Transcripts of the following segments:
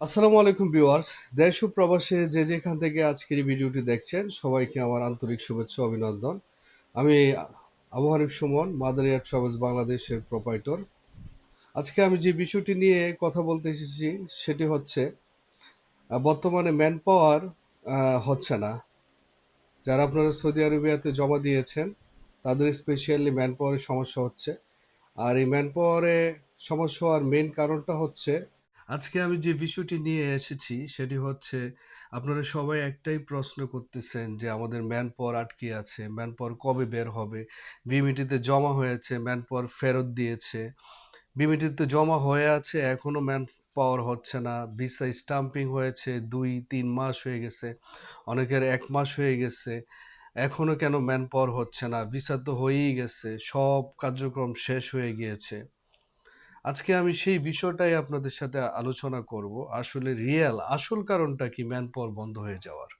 আসসালামু আলাইকুম ভিউয়ার্স। দেশ ও প্রবাসে যে যেখান থেকে আজকের এই ভিডিওটি দেখছেন, সবাইকে আমার আন্তরিক শুভেচ্ছা অভিনন্দন। আমি Abu Hanif Suman mother air travels বাংলাদেশের প্রোপাইটর। আজকে আমি যে বিষয়টি নিয়ে কথা বলতে এসেছি, সেটি হচ্ছে বর্তমানে ম্যান পাওয়ার হচ্ছে না। যারা আপনারা সৌদি আরবিয়াতে জমা দিয়েছেন, তাদের স্পেশালি ম্যান পাওয়ারের সমস্যা হচ্ছে। আর এই ম্যান পাওয়ারে সমস্যা হওয়ার মেন কারণটা হচ্ছে আজকে আমি যে বিষয়টি নিয়ে এসেছি সেটি হচ্ছে, আপনারা সবাই একটাই প্রশ্ন করতেছেন যে আমাদের ম্যান পাওয়ার আটকে আছে? ম্যান পাওয়ার কবে বের হবে? বিমিটিতে জমা হয়েছে ম্যান পাওয়ার ফেরত দিয়েছে। বিমিটিতে জমা হয়ে আছে, এখনও ম্যান পাওয়ার হচ্ছে না। ভিসা স্টাম্পিং হয়েছে, দুই, তিন মাস হয়ে গেছে, অনেকের এক মাস হয়ে গেছে। এখনও কেন ম্যান পাওয়ার হচ্ছে না? ভিসা তো হয়েই গেছে, সব কার্যক্রম শেষ হয়ে গিয়েছে। আজকে আমি সেই বিষয়টাই আপনাদের সাথে আলোচনা করব। আসলে রিয়েল, আসল কারণটা কি? ম্যান পাওয়ার বন্ধ হয়ে যাওয়ার।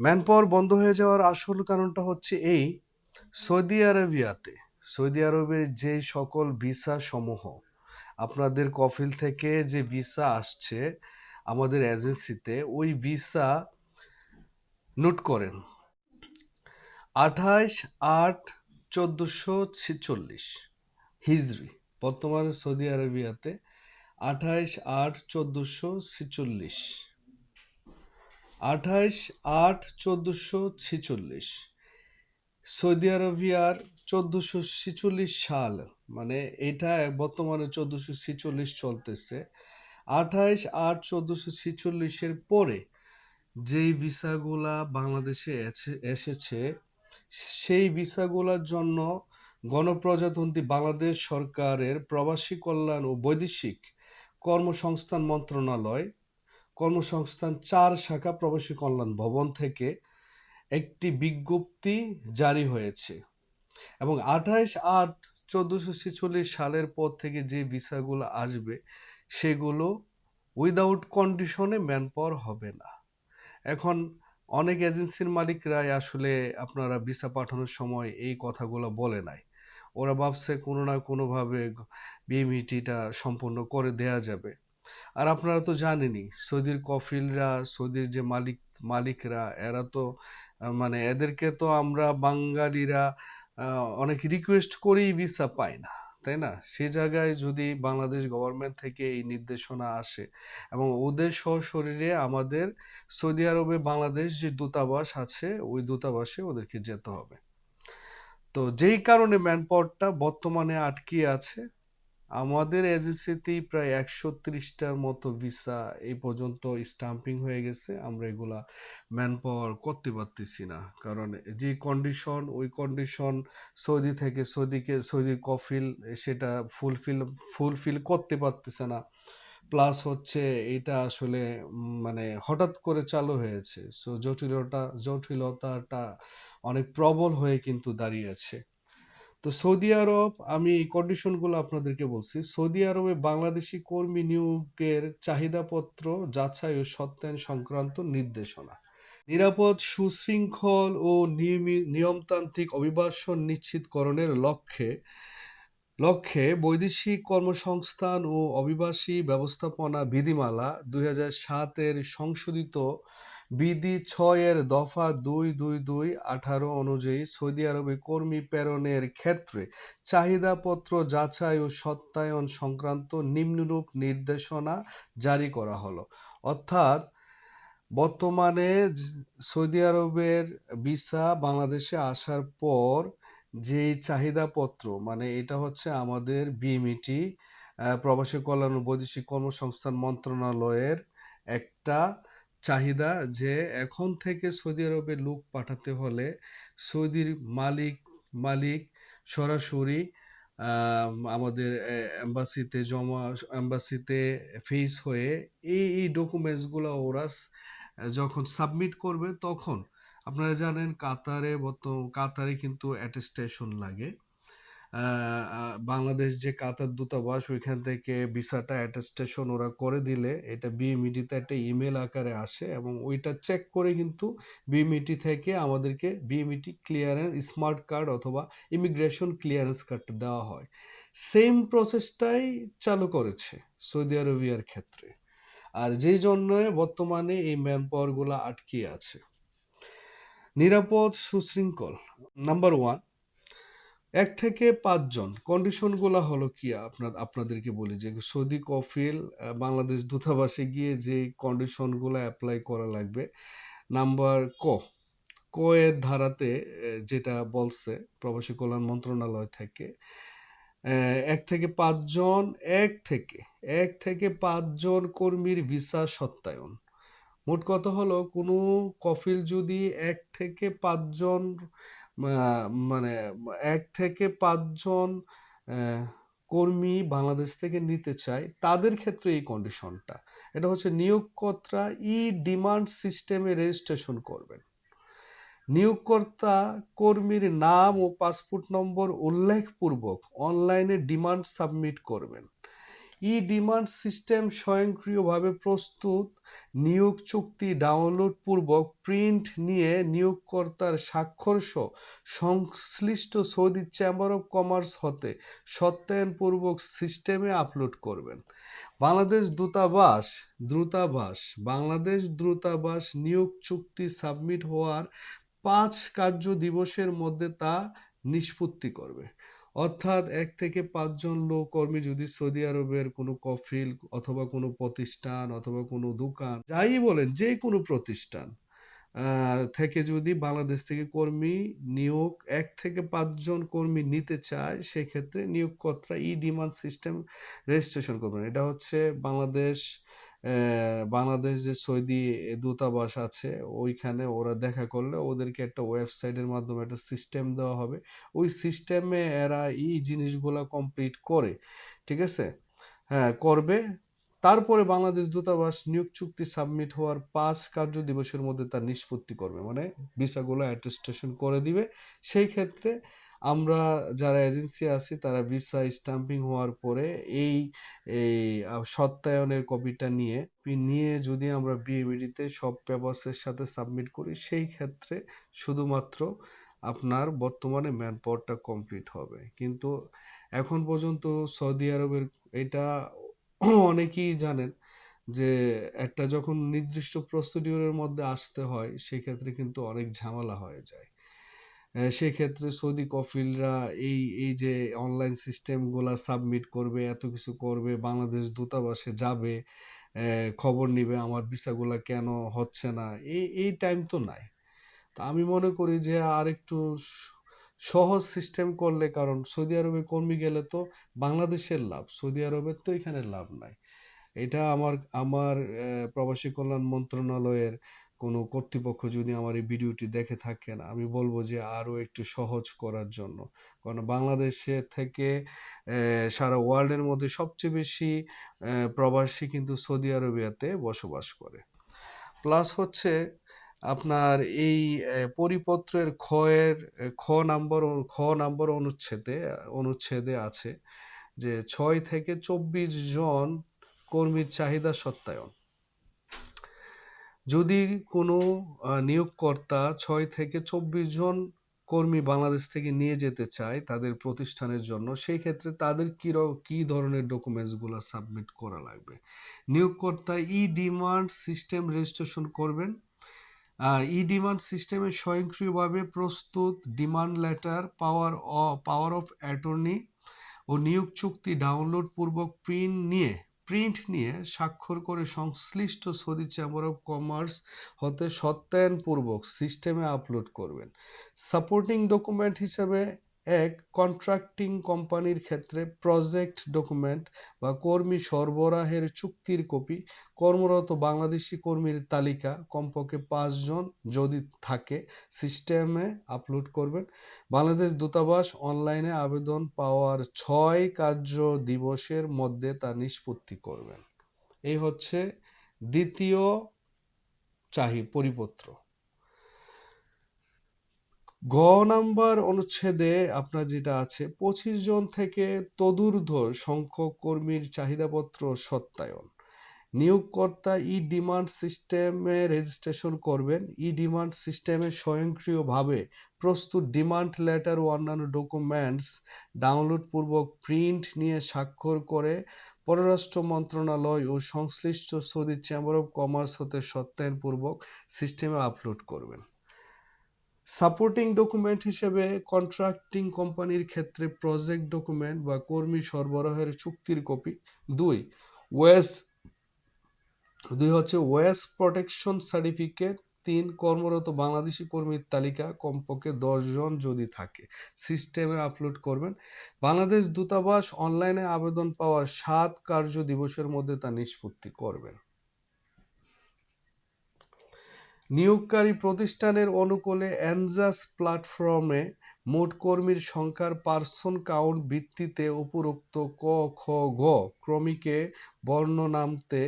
ম্যান পাওয়ার বন্ধ হয়ে যাওয়ার আসল কারণটা হচ্ছে এই, সৌদি আরবিয়াতে, সৌদি আরবের যে সকল ভিসা সমূহ, আপনাদের কফিল থেকে যে ভিসা আসছে আমাদের এজেন্সিতে, ওই ভিসা নোট করেন। আঠাইশ আট চোদ্দোশো ছেচল্লিশ হিজরি। বর্তমানে সৌদি আরবিয়াতে আঠাইশ আট চোদ্দোশো ছেচল্লিশ। আঠাইশ আট চোদ্দোশো ছেচল্লিশ। সৌদি আরবিয়ার চোদ্দোশো ছেচল্লিশ সাল মানে এটা বর্তমানে চোদ্দোশো ছেচল্লিশ চলতেছে। আঠাইশ আট চোদ্দোশো ছেচল্লিশের পরে যেই ভিসাগুলা বাংলাদেশে এসে- এসেছে, সেই ভিসাগুলোর জন্য গণপ্রজাতন্ত্রী বাংলাদেশ সরকারের প্রবাসী কল্যাণ ও বৈদেশিক কর্মসংস্থান মন্ত্রণালয়, কর্মসংস্থান চার শাখা প্রবাসী কল্যাণ ভবন থেকে একটি বিজ্ঞপ্তি জারি হয়েছে এবং আঠাইশ আট চোদ্দোশো ছেচল্লিশ সালের পর থেকে যে ভিসাগুলো আসবে সেগুলো উইদাউট কন্ডিশনে ম্যান পাওয়ার হবে না। এখন অনেক এজেন্সির মালিকরাই আসলে আপনারা ভিসা পাঠানোর সময় এই কথাগুলো বলে নাই। ওরা ভাবছে কোনো না কোনোভাবে বিএমইটিটা সম্পূর্ণ করে দেয়া যাবে। আর আপনারা তো জানেনই, সৌদির কফিলরা, সৌদির যে মালিক, মালিকরা, এরা তো মানে এদেরকে তো আমরা বাঙালিরা অনেক রিকোয়েস্ট করেই ভিসা পাই না, তাই না? সে জায়গায় যদি বাংলাদেশ গভর্নমেন্ট থেকে এই নির্দেশনা আসে এবং ওদের সশরীরে আমাদের সৌদি আরবে বাংলাদেশ যে দূতাবাস আছে, ওই দূতাবাসে ওদেরকে যেতে হবে। তো যেই কারণে ম্যান পাওয়ারটা বর্তমানে আটকে আছে, আমাদের এজেন্সিতেই প্রায় একশো ত্রিশটার মতো ভিসা এই পর্যন্ত স্টাম্পিং হয়ে গেছে। আমরা এগুলা ম্যান পাওয়ার করতে পারতেছি না। কারণ যে কন্ডিশন, ওই কন্ডিশন সৌদি থেকে সৌদিকে সৌদি কফিল সেটা ফুলফিল ফুলফিল করতে পারতেছে না। প্লাস হচ্ছে এটা আসলে মানে হঠাৎ করে চালু হয়েছে। সো জটিলতা, জটিলতাটা অনেক প্রবল হয়ে কিন্তু দাঁড়িয়েছে। তো সৌদি আরব, আমি এই কন্ডিশনগুলো আপনাদেরকে বলছি। সৌদি আরবে বাংলাদেশি কর্মী নিয়োগের চাহিদাপত্র যাচাই ও সত্যায়ন সংক্রান্ত নির্দেশনা। নিরাপদ, সুশৃঙ্খল ও নিয়মি- নিয়মতান্ত্রিক অভিবাসন নিশ্চিতকরণের লক্ষ্যে লক্ষ্যে বৈদেশিক কর্মসংস্থান ও অভিবাসী ব্যবস্থাপনা বিধিমালা দুই হাজার সাতের সংশোধিত বিধি ছয়ের দফা দুই দুই দুই আঠারো অনুযায়ী সৌদি আরবে কর্মী প্রেরণের ক্ষেত্রে চাহিদাপত্র যাচাই ও সত্যায়ন সংক্রান্ত নিম্নরূপ নির্দেশনা জারি করা হলো। অর্থাৎ বর্তমানে সৌদি আরবের ভিসা বাংলাদেশে আসার পর যেই চাহিদাপত্র মানে এটা হচ্ছে আমাদের বিএমইটি প্রবাসী কল্যাণ ও বৈদেশিক কর্মসংস্থান মন্ত্রণালয়ের একটা চাহিদা যে এখন থেকে সৌদি আরবে লোক পাঠাতে হলে সৌদির মালিক মালিক সরাসরি আমাদের এম্বাসিতে জমা, এম্বাসিতে ফেস হয়ে এই এই ডকুমেন্টসগুলো ওরা যখন সাবমিট করবে তখন আপনারা জানেন কাতারে বর্তমান কাতারে কিন্তু অ্যাটেস্টেশন লাগে। বাংলাদেশ যে কাতার দূতাবাস, ওইখান থেকে ভিসাটা অ্যাটেস্টেশন ওরা করে দিলে এটা বিএমইডিতে একটা ইমেল আকারে আসে এবং ওইটা চেক করে কিন্তু বিএমইটি থেকে আমাদেরকে বিএমইটি ক্লিয়ারেন্স স্মার্ট কার্ড অথবা ইমিগ্রেশন ক্লিয়ারেন্স কার্ড দেওয়া হয়। সেম প্রসেসটাই চালু করেছে সৌদি আরবিয়ার ক্ষেত্রে। আর যেই জন্য বর্তমানে এই ম্যান পাওয়ারগুলো আটকে আছে। নিরাপদ সুশৃঙ্খল। নাম্বার ওয়ান এক থেকে পাঁচজন কন্ডিশনগুলো হলো কি? আপনার, আপনাদেরকে বলি যে সৌদি কফিল বাংলাদেশ দূতাবাসে গিয়ে যে কন্ডিশনগুলো অ্যাপ্লাই করা লাগবে। নাম্বার ক ক এর ধারাতে যেটা বলছে, প্রবাসী কল্যাণ মন্ত্রণালয় থেকে এক থেকে পাঁচজন এক থেকে এক থেকে পাঁচজন কর্মীর ভিসা সত্যায়ন। মোট কথা হলো, কোনো কফিল যদি এক থেকে পাঁচজন মানে এক থেকে পাঁচজন কর্মী বাংলাদেশ থেকে নিতে চায়, তাদের ক্ষেত্রে এই কন্ডিশনটা এটা হচ্ছে নিয়োগকর্তা ই ডিমান্ড সিস্টেমে রেজিস্ট্রেশন করবেন। নিয়োগকর্তা কর্মীর নাম ও পাসপোর্ট নম্বর উল্লেখপূর্বক অনলাইনে ডিমান্ড সাবমিট করবেন। ই ডিমান্ড সিস্টেম স্বয়ংক্রিয়ভাবে প্রস্তুত। নিয়োগ চুক্তি ডাউনলোড পূর্বক প্রিন্ট নিয়ে নিয়োগকর্তার স্বাক্ষর সহ সংশ্লিষ্ট সৌদি চেম্বার অফ কমার্স হতে সত্যায়নপূর্বক সিস্টেমে আপলোড করবেন। বাংলাদেশ দূতাবাস দ্রুতাবাস বাংলাদেশ দ্রুতাবাস নিয়োগ চুক্তি সাবমিট হওয়ার পাঁচ কার্য দিবসের মধ্যে তা নিষ্পত্তি করবে। অর্থাৎ এক থেকে পাঁচজন লোক কর্মী যদি সৌদি আরবের কোনো কফিল অথবা কোনো প্রতিষ্ঠান অথবা কোনো দোকান, যাই বলেন, যে কোনো প্রতিষ্ঠান থেকে যদি বাংলাদেশ থেকে কর্মী নিয়োগ, এক থেকে পাঁচজন কর্মী নিতে চায়, সেক্ষেত্রে নিয়োগকর্তা ই ডিমান্ড সিস্টেম রেজিস্ট্রেশন করবেন। এটা হচ্ছে বাংলাদেশ বাংলাদেশ যে সৌদি দূতাবাস আছে, ওইখানে ওরা দেখা করলে ওদেরকে একটা ওয়েবসাইটের মাধ্যমে একটা সিস্টেম দেওয়া হবে। ওই সিস্টেমে এরা এই জিনিসগুলা কমপ্লিট করে, ঠিক আছে? হ্যাঁ করবে। তারপরে বাংলাদেশ দূতাবাস নিয়োগ চুক্তি সাবমিট হওয়ার পাঁচ কার্য দিবসের মধ্যে তার নিষ্পত্তি করবে। মানে ভিসাগুলো অ্যাটেস্টেশন করে দিবে। সেই ক্ষেত্রে আমরা যারা এজেন্সি আছি, তারা ভিসা স্টাম্পিং হওয়ার পরে এই এই সত্যায়নের কপিটা নিয়ে নিয়ে যদি আমরা বিএমইডিতে সব পেপারসের সাথে সাবমিট করি, সেই ক্ষেত্রে শুধুমাত্র আপনার বর্তমানে ম্যান পাওয়ারটা কমপ্লিট হবে। কিন্তু এখন পর্যন্ত সৌদি আরবের, এটা অনেকেই জানেন যে একটা যখন নির্দিষ্ট প্রসিডিউরের মধ্যে আসতে হয়, সেক্ষেত্রে কিন্তু অনেক ঝামেলা হয়ে যায়। সেক্ষেত্রে সৌদি কফিলরা এই এই যে অনলাইন সিস্টেমগুলা সাবমিট করবে, এত কিছু করবে, বাংলাদেশ দূতাবাসে যাবে খবর নিবে, আমার ভিসাগুলা কেন হচ্ছে না এই এই টাইম তো নাই। তা আমি মনে করি যে আর একটু সহজ সিস্টেম করলে, কারণ সৌদি আরবে কর্মী গেলে তো বাংলাদেশের লাভ, সৌদি আরবের তো এখানে লাভ নাই। এটা আমার আমার প্রবাসী কল্যাণ মন্ত্রণালয়ের কোনো কর্তৃপক্ষ যদি আমার এই ভিডিওটি দেখে থাকেন, আমি বলব যে আরও একটু সহজ করার জন্য। কারণ বাংলাদেশে থেকে সারা ওয়ার্ল্ডের মধ্যে সবচেয়ে বেশি প্রবাসী কিন্তু সৌদি আরবিয়াতে বসবাস করে। প্লাস হচ্ছে আপনার এই পরিপত্রের খয়ের খ নাম্বার খ নাম্বার অনুচ্ছেদে অনুচ্ছেদে আছে যে ছয় থেকে চব্বিশ জন কর্মীর চাহিদা সত্যায়ন যদি কোনো নিয়োগকর্তা ছয় থেকে চব্বিশ জন কর্মী বাংলাদেশ থেকে নিয়ে যেতে চায় তাদের প্রতিষ্ঠানের জন্য সেই ক্ষেত্রে তাদের কি কি ধরনের ডকুমেন্টসগুলো সাবমিট করা লাগবে? নিয়োগকর্তা ই ডিমান্ড সিস্টেম রেজিস্ট্রেশন করবেন ই ডিমান্ড সিস্টেমে স্বয়ংক্রিয়ভাবে প্রস্তুত demand letter power power of attorney ও নিয়োগ চুক্তি ডাউনলোড পূর্বক প্রিন্ট নিয়ে প্রিন্ট নিয়ে স্বাক্ষর করে সংশ্লিষ্ট সৌদি চেম্বার অফ কমার্স হতে সত্যায়নপূর্বক সিস্টেমে আপলোড করবেন। সাপোর্টিং ডকুমেন্ট হিসেবে এক কন্ট্রাক্টিং কোম্পানির ক্ষেত্রে প্রজেক্ট ডকুমেন্ট বা কর্মী সরবরাহের চুক্তির কপি কর্মরত বাংলাদেশি কর্মীর তালিকা কমপক্ষে পাঁচজন যদি থাকে সিস্টেমে আপলোড করবেন। বাংলাদেশ দূতাবাস অনলাইনে আবেদন পাওয়ার ছয় কার্য দিবসের মধ্যে তা নিষ্পত্তি করবেন। এই হচ্ছে দ্বিতীয় চাহি, পরিপত্র। গ নাম্বার অনুচ্ছেদে আপনার যেটা আছে, পঁচিশ জন থেকে তদূর্ধ্ব সংখ্যক কর্মীর চাহিদাপত্র সত্যায়ন। নিয়োগকর্তা ই ডিমান্ড সিস্টেমে রেজিস্ট্রেশন করবেন। ই ডিমান্ড সিস্টেমে স্বয়ংক্রিয়ভাবে প্রস্তুত ডিমান্ড লেটার ও অন্যান্য ডকুমেন্টস ডাউনলোডপূর্বক প্রিন্ট নিয়ে স্বাক্ষর করে পররাষ্ট্র মন্ত্রণালয় ও সংশ্লিষ্ট সৌদি চেম্বার অফ কমার্স হতে সত্যায়নপূর্বক সিস্টেমে আপলোড করবেন। সাপোর্টিং ডকুমেন্ট হিসেবে কন্ট্রাক্টিং কোম্পানির ক্ষেত্রে প্রজেক্ট ডকুমেন্ট বা কর্মী সরবরাহের চুক্তির কপি দুই, ওয়েস, দুই হচ্ছে ওয়েস প্রোটেকশন সার্টিফিকেট। তিন, কর্মরত বাংলাদেশি কর্মীর তালিকা, কমপক্ষে জন যদি থাকে। সিস্টেমে আপলোড করবেন। বাংলাদেশ দূতাবাস অনলাইনে আবেদন পাওয়ার সাত কার্য দিবসের মধ্যে তা নিষ্পত্তি করবেন। নিয়োগকারী প্রতিষ্ঠানের অনুকূলে অ্যানজাস প্ল্যাটফর্মে মোট কর্মীর সংখ্যার পার্সন কাউন্ট ভিত্তিতে উপরোক্ত ক, খ, ঘ ক্রমিকে বর্ণনামতে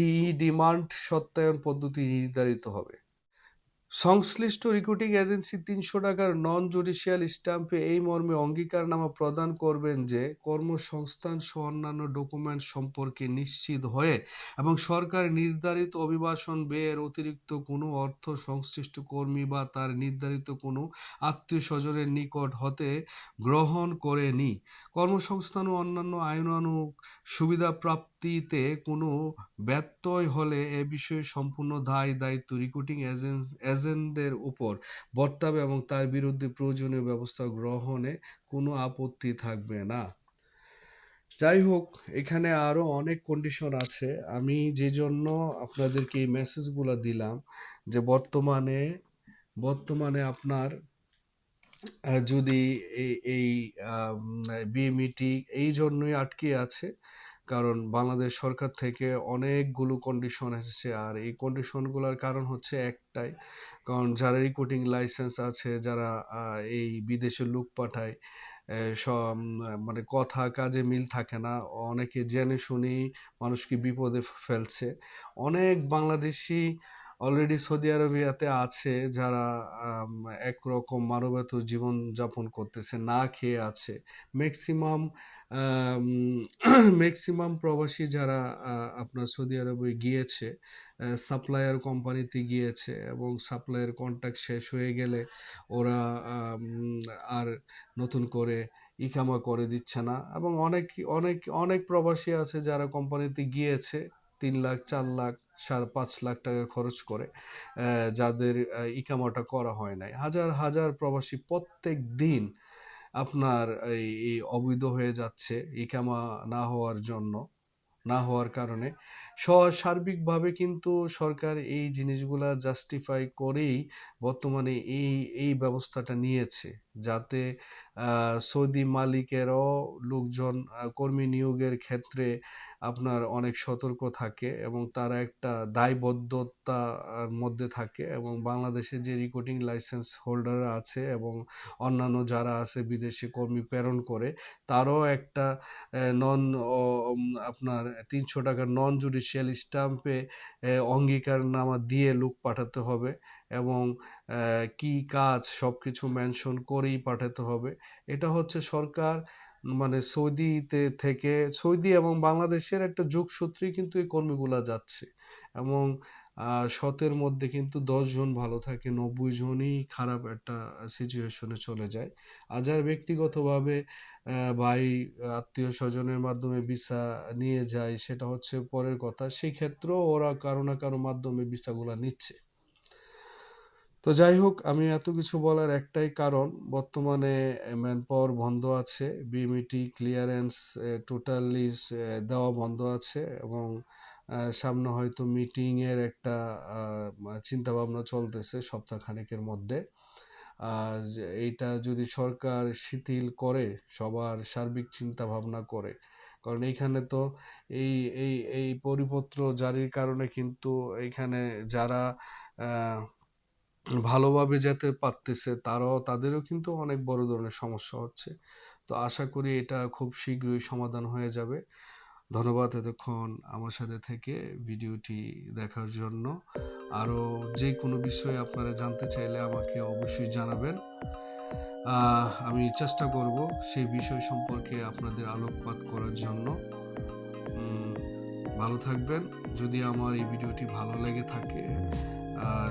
ই ডিমান্ড সত্যায়ন পদ্ধতি নির্ধারিত হবে। সংশ্লিষ্ট রিক্রুটিং এজেন্সি তিনশো টাকার নন জুডিশিয়াল স্ট্যাম্পে এই মর্মে অঙ্গীকারনামা প্রদান করবেন যে কর্মসংস্থান সহ অন্যান্য ডকুমেন্ট সম্পর্কে নিশ্চিত হয়ে এবং সরকার নির্ধারিত অভিবাসন ব্যয়ের অতিরিক্ত কোনো অর্থ সংশ্লিষ্ট কর্মী বা তার নির্ধারিত কোনো আত্মীয় স্বজনের নিকট হতে গ্রহণ করেনি। কর্মসংস্থান ও অন্যান্য আইনানুগ সুবিধা প্রাপ্তিতে কোনো ব্যত্যয় হলে এ বিষয়ে সম্পূর্ণ দায় দায়িত্ব রিক্রুটিং এজেন্টদের উপর বর্তাবে এবং তার বিরুদ্ধে প্রয়োজনীয় ব্যবস্থা গ্রহণে কোনো আপত্তি থাকবে না। যাই হোক, এখানে আরও অনেক কন্ডিশন আছে। আমি যে জন্য আপনাদেরকে এই মেসেজগুলো দিলাম যে বর্তমানে বর্তমানে আপনার যদি এই এই বিএমইটি এই জন্যই আটকে আছে কারণ বাংলাদেশ সরকার থেকে অনেকগুলো কন্ডিশন এসেছে। আর এই কন্ডিশনগুলোর কারণ হচ্ছে একটাই, কারণ যারা রিক্রুটিং লাইসেন্স আছে, যারা এই বিদেশে লোক পাঠায় সব মানে কথা কাজে মিল থাকে না। অনেকে জেনে শুনেই মানুষকে বিপদে ফেলছে। অনেক বাংলাদেশি অলরেডি সৌদি আরবিয়াতে আছে যারা একরকম মানবেত জীবন যাপন করতেছে, না খেয়ে আছে। ম্যাক্সিমাম ম্যাক্সিমাম প্রবাসী যারা আপনার সৌদি আরবে গিয়েছে সাপ্লায়ার কোম্পানিতে গিয়েছে এবং সাপ্লায়ার কন্ট্যাক্ট শেষ হয়ে গেলে ওরা আর নতুন করে ইকামা করে দিচ্ছে না এবং অনেক অনেক অনেক প্রবাসী আছে যারা কোম্পানিতে গিয়েছে, তিন লাখ, চার লাখ সাড়ে পাঁচ লাখ টাকা খরচ করে যাদের ইকামাটা করা হয় নাই। হাজার হাজার প্রবাসী প্রত্যেক দিন আপনার এই অবৈধ হয়ে যাচ্ছে ইকামা না হওয়ার জন্য, না হওয়ার কারণে। সার্বিকভাবে কিন্তু সরকার এই জিনিসগুলা জাস্টিফাই করেই বর্তমানে এই এই ব্যবস্থাটা নিয়েছে। যাতে সৌদি মালিকেরও লোকজন কর্মী নিয়োগের ক্ষেত্রে আপনার অনেক সতর্ক থাকে এবং তারা একটা দায়বদ্ধতার মধ্যে থাকে এবং বাংলাদেশে যে রিক্রুটিং লাইসেন্স হোল্ডার আছে এবং অন্যান্য যারা আছে বিদেশি কর্মী প্রেরণ করে, তারও একটা নন আপনার তিনশো টাকার নন জুডিশিয়াল স্ট্যাম্পে অঙ্গীকারনামা দিয়ে লোক পাঠাতে হবে। এবং কি কাজ সব কিছু মেনশন করেই পাঠাতে হবে। এটা হচ্ছে সরকার মানে সৌদিতে থেকে, সৌদি এবং বাংলাদেশের একটা যোগসূত্রেই কিন্তু এই কর্মীগুলা যাচ্ছে। এবং শতের মধ্যে কিন্তু জন ভালো থাকে, নব্বই জনই খারাপ একটা সিচুয়েশনে চলে যায়। আর যার ব্যক্তিগতভাবে ভাই আত্মীয় স্বজনের মাধ্যমে ভিসা নিয়ে যায়, সেটা হচ্ছে পরের কথা। সেক্ষেত্রেও ওরা কারও না কারও মাধ্যমে ভিসাগুলা নিচ্ছে। তো যাই হোক, আমি এত কিছু বলার একটাই কারণ, বর্তমানে ম্যান পাওয়ার বন্ধ আছে বিএমইটি ক্লিয়ারেন্স টোটালি দেওয়া বন্ধ আছে এবং সামনে হয়তো মিটিং এর একটা চিন্তা ভাবনা চলতেছে সপ্তাহখানেকের মধ্যে। এইটা যদি সরকার শিথিল করে, সবার সার্বিক চিন্তা ভাবনা করে, কারণ এইখানে তো এই এই এই পরিপত্র জারির কারণে কিন্তু এইখানে যারা ভালোভাবে যেতে পারতেছে, তারাও, তাদেরও কিন্তু অনেক বড় ধরনের সমস্যা হচ্ছে। তো আশা করি এটা খুব শীঘ্রই সমাধান হয়ে যাবে। ধন্যবাদ এতক্ষণ আমার সাথে থেকে ভিডিওটি দেখার জন্য। আরও যে কোনো বিষয়ে আপনারা জানতে চাইলে আমাকে অবশ্যই জানাবেন। আমি চেষ্টা করব সেই বিষয় সম্পর্কে আপনাদের আলোকপাত করার জন্য। ভালো থাকবেন। যদি আমার এই ভিডিওটি ভালো লেগে থাকে, আর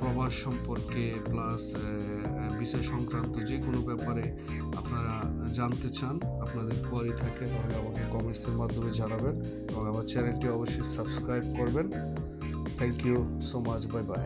প্রবাস সম্পর্কে প্লাস বিষয় সংক্রান্ত যে কোনো ব্যাপারে আপনারা জানতে চান, আপনাদের কোয়ারি থাকে, তাহলে আমাকে কমেন্টসের মাধ্যমে জানাবেন এবং আমার চ্যানেলটি অবশ্যই সাবস্ক্রাইব করবেন। Thank you so much bye bye